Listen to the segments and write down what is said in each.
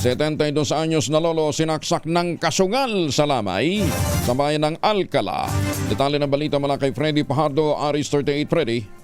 72 anyos na lolo sinaksak ng kasugal sa lamay sa bayan ng Alcala. Detalye ng balita mula kay Freddy Pajardo, Aris 38 Freddy.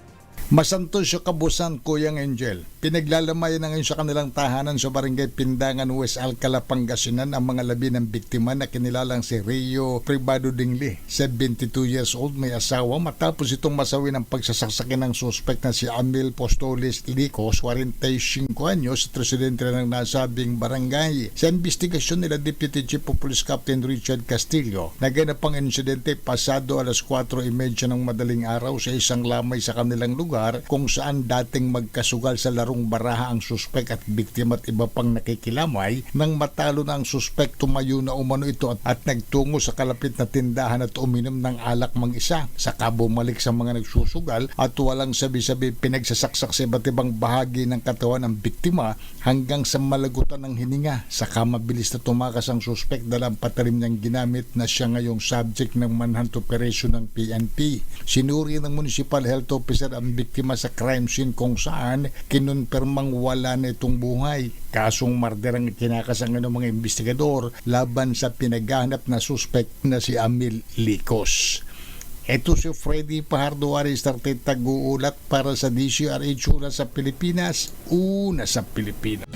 Masanto siya kabusan, Kuyang Angel. Pinaglalamayan na ngayon sa kanilang tahanan sa barangay Pindangan, West Alcala, Pangasinan ang mga labi ng biktima na kinilalang si Rio Privado Dingli. 72 years old, may asawa matapos itong masawi ng pagsasaksakin ng suspect na si Amil Postolis Licos, 45 anyos, presidente ng nasabing barangay. Sa investigasyon nila Deputy Chief of Police Captain Richard Castillo, naganap ang insidente pasado alas 4.30 ng madaling araw sa isang lamay sa kanilang lugar kung saan dating magkasugal sa larong baraha ang suspek at biktima at iba pang nakikilamay nang matalo na ang suspek tumayo na umano ito at, at nagtungo sa kalapit na tindahan at uminom ng alak mang isa saka bumalik sa mga nagsusugal at walang sabi-sabi pinagsasaksak sa iba't ibang bahagi ng katawan ng biktima hanggang sa malagutan ng hininga saka mabilis na tumakas ang suspek dala ang patalim niyang ginamit na siya ngayong subject ng manhunt operation ng PNP. Sinuri ng Municipal Health Officer ang biktima sa crime scene kung saan kinonpermang wala na itong buhay. Kasong marder ang kinakasangan ng mga investigador laban sa pinaghahanap na suspect na si Amil Licos. Ito si Freddy Pajardo Aris Tag-uulat para sa DCRH una sa Pilipinas, una sa Pilipinas.